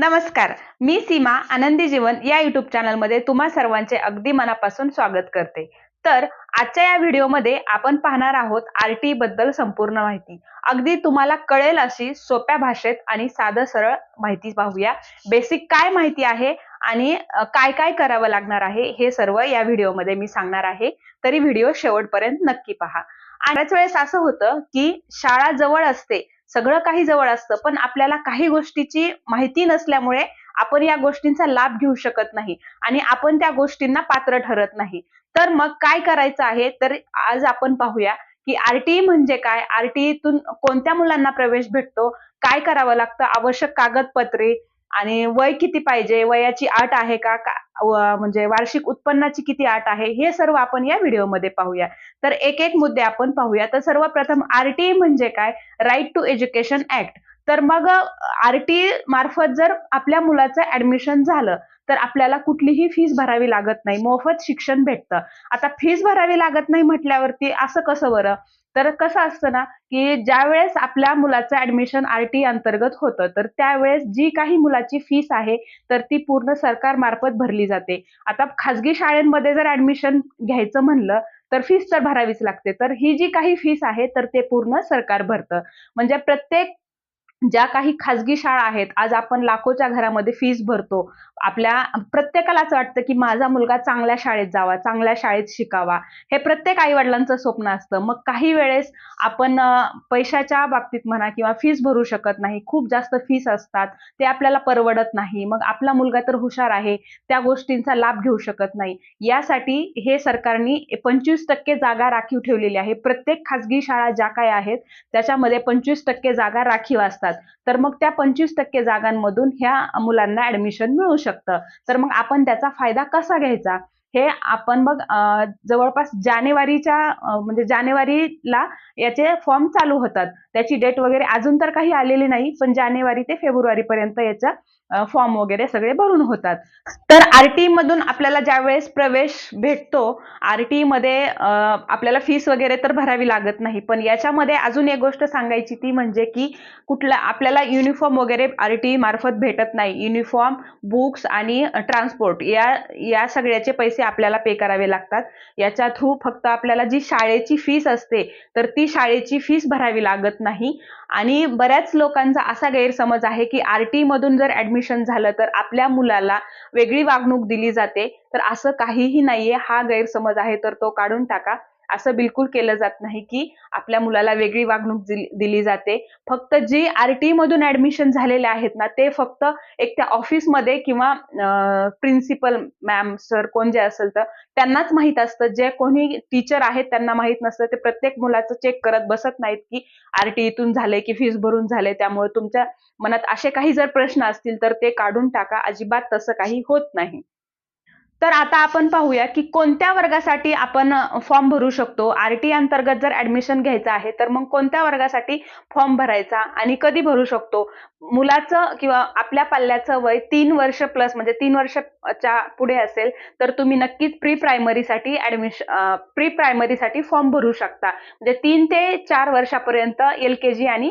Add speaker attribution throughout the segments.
Speaker 1: नमस्कार मी सीमा आनंदी जीवन या युट्यूब चॅनलमध्ये तुम्हा सर्वांचे अगदी मनापासून स्वागत करते. तर आजच्या या व्हिडिओमध्ये आपण पाहणार आहोत आर टी बद्दल संपूर्ण माहिती. अगदी तुम्हाला कळेल अशी सोप्या भाषेत आणि साधं सरळ माहिती पाहूया. बेसिक काय माहिती आहे आणि काय काय करावं लागणार आहे हे सर्व या व्हिडिओमध्ये मी सांगणार आहे. तरी व्हिडिओ शेवटपर्यंत नक्की पहा. बऱ्याच वेळेस असं होतं की शाळा जवळ असते सगळं काही जवळ असतं पण आपल्याला काही गोष्टीची माहिती नसल्यामुळे आपण या गोष्टींचा लाभ घेऊ शकत नाही आणि आपण त्या गोष्टींना पात्र ठरत नाही. तर मग काय करायचं आहे? तर आज आपण पाहूया की आरटीई म्हणजे काय? आरटीईतून कोणत्या मुलांना प्रवेश भेटतो? काय करावं लागतं? आवश्यक कागदपत्रे आणि वय किती पाहिजे? वयाची आठ आहे का? का- म्हणजे वार्षिक उत्पन्नाची किती आठ आहे? हे सर्व आपण या व्हिडिओमध्ये पाहूया. तर एक एक मुद्दे आपण पाहूया. तर सर्वप्रथम आरटीई म्हणजे काय? राईट टू एज्युकेशन ऍक्ट तर मग आरटीई मार्फत जर आपल्या मुलाचं ऍडमिशन झालं तर आपल्याला कुठलीही फीस भरावी लागत नाही. मोफत शिक्षण भेटतं. आता फीस भरावी लागत नाही म्हटल्यावरती असं कसं बरं? तर कसं असतं ना की ज्या वेळेस आपल्या मुलाचं ऍडमिशन आरटीई अंतर्गत होतं तर त्यावेळेस जी काही मुलाची फीस आहे तर ती पूर्ण सरकार मार्फत भरली जाते. आता खाजगी शाळेमध्ये जर ऍडमिशन घ्यायचं म्हणलं तर फीस तर भरावीच लागते. तर ही जी काही फीस आहे तर ते पूर्ण सरकार भरतं. म्हणजे प्रत्येक ज्या काही खाजगी शाळा आहेत आज आपण लाखोच्या घरामध्ये फीज भरतो. आपल्या प्रत्येकाला असं वाटतं की माझा मुलगा चांगल्या शाळेत जावा चांगल्या शाळेत शिकावा. हे प्रत्येक आई वडिलांचं स्वप्न असतं. मग काही वेळेस आपण पैशाच्या बाबतीत म्हणा किंवा फीज भरू शकत नाही. खूप जास्त फीस असतात. ते आपल्याला परवडत नाही. मग आपला मुलगा तर हुशार आहे. त्या गोष्टींचा लाभ घेऊ शकत नाही. यासाठी हे सरकारने पंचवीस टक्के जागा राखीव ठेवलेली आहे. प्रत्येक खाजगी शाळा ज्या काय आहेत त्याच्यामध्ये पंचवीस टक्के जागा राखीव असतात. तर मग त्या पंचवीस टक्के जागांमधून ह्या मुलांना ऍडमिशन मिळू शकतं. तर मग आपण त्याचा फायदा कसा घ्यायचा? हे आपण मग जवळपास जानेवारीच्या म्हणजे जानेवारीला याचे फॉर्म चालू होतात. त्याची डेट वगैरे अजून तर काही आलेली नाही पण जानेवारी ते फेब्रुवारी पर्यंत याचा फॉर्म वगैरे सगळे भरून होतात. तर आरटीई मधून आपल्याला ज्यावेळेस प्रवेश भेटतो आरटीई मध्ये आपल्याला फीस वगैरे तर भरावी लागत नाही पण याच्यामध्ये अजून एक गोष्ट सांगायची ती म्हणजे की कुठला आपल्याला युनिफॉर्म वगैरे आरटीई मार्फत भेटत नाही. युनिफॉर्म बुक्स आणि ट्रान्सपोर्ट या या सगळ्याचे पैसे आपल्याला पे करावे लागतात. याच्या थ्रू फक्त आपल्याला जी शाळेची फीस असते तर ती शाळेची फीस भरावी लागत नाही. आणि बऱ्याच लोकांचा असा गैरसमज आहे की आरटी मधून जर ऍडमिशन झालं तर आपल्या मुलाला वेगळी वागणूक दिली जाते. तर असं काहीही नाहीये. हा गैरसमज आहे तर तो काढून टाका. असं बिलकुल केलं जात नाही की आपल्या मुलाला वेगळी वागणूक दिली जाते. फक्त जी आरटी मधून ऍडमिशन झालेले आहेत ना ते फक्त एक त्या ऑफिसमध्ये किंवा प्रिन्सिपल मॅम सर कोण जे असेल तर त्यांनाच माहीत असतं. जे कोणी टीचर आहेत त्यांना माहीत नसतं. ते प्रत्येक मुलाचं चेक करत बसत नाहीत की आरटीईतून झाले की फीस भरून झाले. त्यामुळे तुमच्या मनात असे काही जर प्रश्न असतील तर ते काढून टाका. अजिबात तसं काही होत नाही. तर आता आपण पाहूया की कोणत्या वर्गासाठी आपण फॉर्म भरू शकतो? आरटी अंतर्गत जर ऍडमिशन घ्यायचं आहे तर मग कोणत्या वर्गासाठी फॉर्म भरायचा आणि कधी भरू शकतो? मुलाचं किंवा आपल्या पाल्याचं वय तीन वर्ष प्लस म्हणजे तीन वर्षच्या पुढे असेल तर तुम्ही नक्कीच प्री प्रायमरीसाठी ऍडमिशन प्री प्रायमरीसाठी फॉर्म भरू शकता. म्हणजे तीन ते चार वर्षापर्यंत एल के जी आणि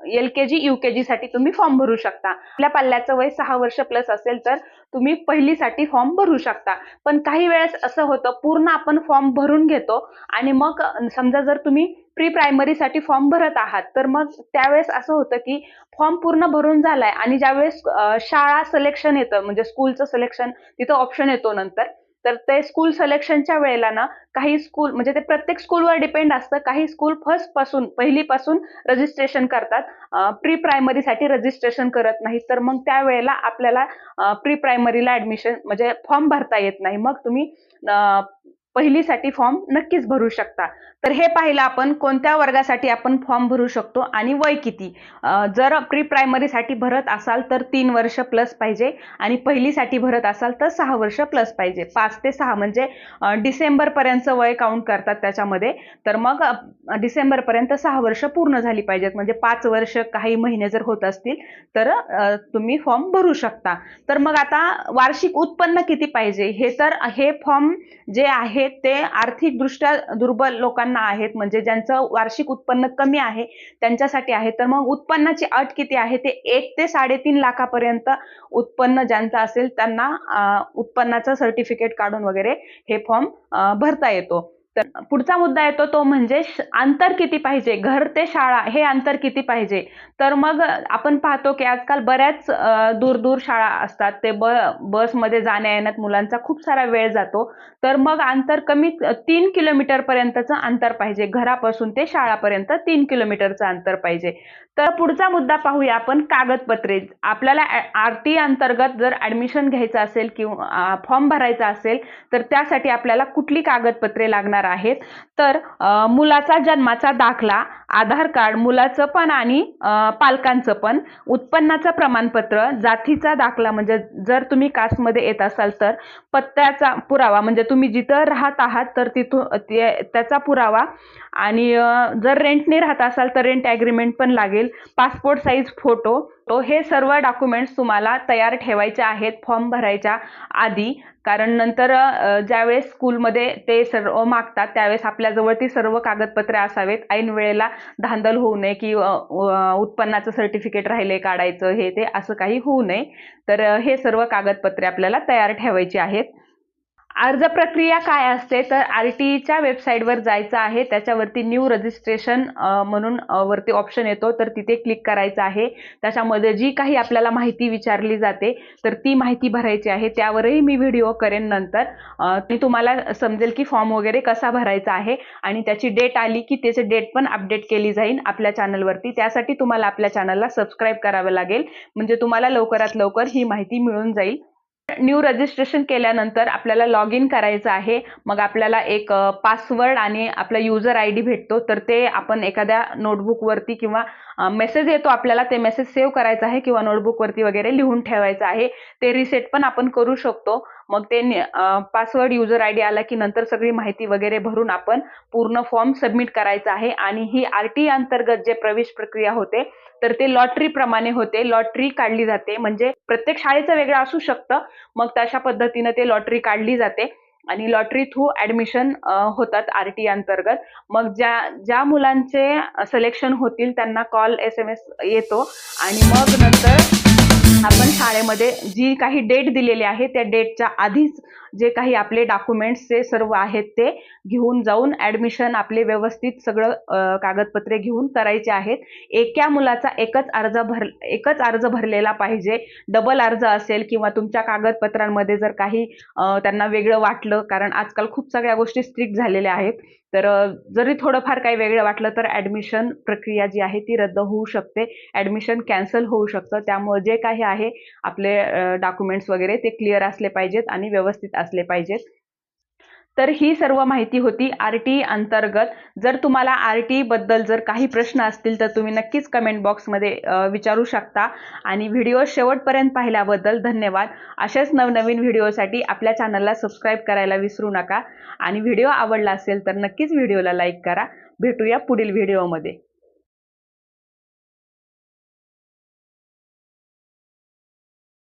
Speaker 1: एल के जी यू के साठी तुम्ही फॉर्म भरू शकता. आपल्या पाल्याचं वय सहा वर्ष प्लस असेल तर तुम्ही पहिलीसाठी फॉर्म भरू शकता. पण काही वेळेस असं होतं पूर्ण आपण फॉर्म भरून घेतो आणि मग समजा जर तुम्ही प्री प्रायमरीसाठी फॉर्म भरत आहात तर मग त्यावेळेस असं होतं की फॉर्म पूर्ण भरून झालाय आणि ज्यावेळेस शाळा सिलेक्शन येतं म्हणजे स्कूलचं सिलेक्शन तिथं ऑप्शन येतो नंतर तर ते स्कूल सिलेक्शनच्या वेळेला ना काही स्कूल म्हणजे ते प्रत्येक स्कूलवर डिपेंड असतं. काही स्कूल फर्स्टपासून पहिलीपासून रजिस्ट्रेशन करतात. प्री प्रायमरीसाठी रजिस्ट्रेशन करत नाही तर मग त्यावेळेला आपल्याला प्री प्रायमरीला ऍडमिशन म्हणजे फॉर्म भरता येत नाही. मग तुम्ही पहिलीसाठी फॉर्म नक्कीच भरू शकता. तर हे पाहिलं आपण कोणत्या वर्गासाठी आपण फॉर्म भरू शकतो आणि वय किती? जर प्री प्रायमरीसाठी भरत असाल तर तीन वर्ष प्लस पाहिजे आणि पहिलीसाठी भरत असाल तर सहा वर्ष प्लस पाहिजे. पाच ते सहा म्हणजे डिसेंबरपर्यंत वय काउंट करतात त्याच्यामध्ये. तर मग डिसेंबरपर्यंत सहा वर्ष पूर्ण झाली पाहिजेत. म्हणजे पाच वर्ष काही महिने जर होत असतील तर तुम्ही फॉर्म भरू शकता. तर मग आता वार्षिक उत्पन्न किती पाहिजे? हे तर हे फॉर्म जे आहे ते आर्थिकदृष्ट्या दुर्बल लोकांना आहेत म्हणजे ज्यांचं वार्षिक उत्पन्न कमी आहे त्यांच्यासाठी आहे. तर मग उत्पन्नाची अट किती आहे? ते एक ते साडेतीन लाखापर्यंत उत्पन्न ज्यांचं असेल त्यांना उत्पन्नाचं सर्टिफिकेट काढून वगैरे हे फॉर्म भरता येतो. तर पुढचा मुद्दा येतो तो म्हणजे अंतर किती पाहिजे? घर ते शाळा हे अंतर किती पाहिजे? तर मग आपण पाहतो की आजकाल बऱ्याच दूर दूर शाळा असतात. ते ब बसमध्ये जाण्या येण्यात मुलांचा खूप सारा वेळ जातो. तर मग अंतर कमी तीन किलोमीटर पर्यंतचं अंतर पाहिजे. घरापासून ते शाळापर्यंत तीन किलोमीटरचं अंतर पाहिजे. तर पुढचा मुद्दा पाहूया आपण कागदपत्रे. आपल्याला आर टी अंतर्गत जर ऍडमिशन घ्यायचं असेल किंवा फॉर्म भरायचा असेल तर त्यासाठी आपल्याला कुठली कागदपत्रे लागणार आहेत. तर मुलाचा जन्माचा दाखला आधार कार्ड मुलाचं पण आणि पालकांचं पण उत्पन्नाचं प्रमाणपत्र जातीचा दाखला म्हणजे जर तुम्ही कास्टमध्ये येत असाल तर पत्त्याचा पुरावा म्हणजे तुम्ही जिथं राहत आहात तर तिथून ते- त्याचा पुरावा आणि जर रेंटने राहत असाल तर रेंट ॲग्रीमेंट पण लागेल. पासपोर्ट साईज फोटो तो हे सर्व डॉक्युमेंट्स तुम्हाला तयार ठेवायचे आहेत फॉर्म भरायच्या आधी. कारण नंतर ज्यावेळेस स्कूलमध्ये ते सर्व मागतात त्यावेळेस आपल्याजवळ ती सर्व कागदपत्रे असावेत. ऐन वेळेला धांदल होऊ नये की उत्पन्नाचं सर्टिफिकेट राहिले काढायचं हे ते असं काही होऊ नये. तर हे सर्व कागदपत्रे आपल्याला तयार ठेवायची आहेत. अर्ज प्रक्रिया काय असते तर आर टी ईच्या वेबसाईटवर जायचं आहे. त्याच्यावरती न्यू रजिस्ट्रेशन म्हणून वरती ऑप्शन येतो. तर तिथे क्लिक करायचं आहे. त्याच्यामध्ये जी काही आपल्याला माहिती विचारली जाते तर ती माहिती भरायची आहे. त्यावरही मी व्हिडिओ करेन नंतर. मी ती तुम्हाला समजेल की फॉर्म वगैरे कसा भरायचा आहे आणि त्याची डेट आली की त्याची डेट पण अपडेट केली जाईल आपल्या चॅनलवरती त्यासाठी तुम्हाला आपल्या चॅनलला सबस्क्राईब करावं लागेल. म्हणजे तुम्हाला लवकरात लवकर ही माहिती मिळून जाईल. न्यू रजिस्ट्रेशन केल्यानंतर आपल्याला लॉग इन करायचं आहे. मग आपल्याला एक पासवर्ड आणि आपला युजर आय डी भेटतो. तर ते आपण एखाद्या नोटबुकवरती किंवा मेसेज येतो आपल्याला ते मेसेज सेव्ह करायचा आहे किंवा नोटबुकवरती वगैरे लिहून ठेवायचं आहे. ते रिसेट पण आपण करू शकतो. मग ते पासवर्ड युजर आय डी आला की नंतर सगळी माहिती वगैरे भरून आपण पूर्ण फॉर्म सबमिट करायचा आहे. आणि ही आर टी अंतर्गत जे प्रवेश प्रक्रिया होते तर ते लॉटरी प्रमाणे होते. लॉटरी काढली जाते. म्हणजे प्रत्येक शाळेचं वेगळं असू शकतं. मग तशा पद्धतीनं ते लॉटरी काढली जाते. आणि लॉटरी थ्रू ऍडमिशन होतात आर टी अंतर्गत. मग ज्या ज्या मुलांचे सिलेक्शन होतील त्यांना कॉल एस एम एस येतो. आणि मग नंतर आपण शाळेमध्ये जी काही डेट दिलेली आहे त्या डेटच्या आधीच जे काही आपले डॉक्युमेंट्स ते सर्व आहेत ते घेऊन जाऊन ऍडमिशन आपले व्यवस्थित सगळं कागदपत्रे घेऊन करायचे आहेत. एका मुलाचा एकच अर्ज भर एकच अर्ज भरलेला पाहिजे. डबल अर्ज असेल किंवा तुमच्या कागदपत्रांमध्ये जर काही त्यांना वेगळं वाटलं कारण आजकाल खूप सगळ्या गोष्टी स्ट्रिक्ट झालेल्या आहेत. तर जरी थोडंफार काही वेगळं वाटलं तर ऍडमिशन प्रक्रिया जी आहे ती रद्द होऊ शकते. ऍडमिशन कॅन्सल होऊ शकतं. त्यामुळे जे काही आहे आपले डॉक्युमेंट्स वगैरे ते क्लिअर असले पाहिजेत आणि व्यवस्थित असले पाहिजेत. तर ही सर्व माहिती होती आर टी अंतर्गत. जर तुम्हाला आर टी बद्दल जर काही प्रश्न असतील तर तुम्ही नक्कीच कमेंट बॉक्समध्ये विचारू शकता. आणि व्हिडिओ शेवटपर्यंत पाहिल्याबद्दल धन्यवाद. अशाच नवनवीन व्हिडिओसाठी आपल्या चॅनलला सबस्क्राईब करायला विसरू नका. आणि व्हिडिओ आवडला असेल तर नक्कीच व्हिडिओला लाईक करा. भेटूया पुढील व्हिडिओमध्ये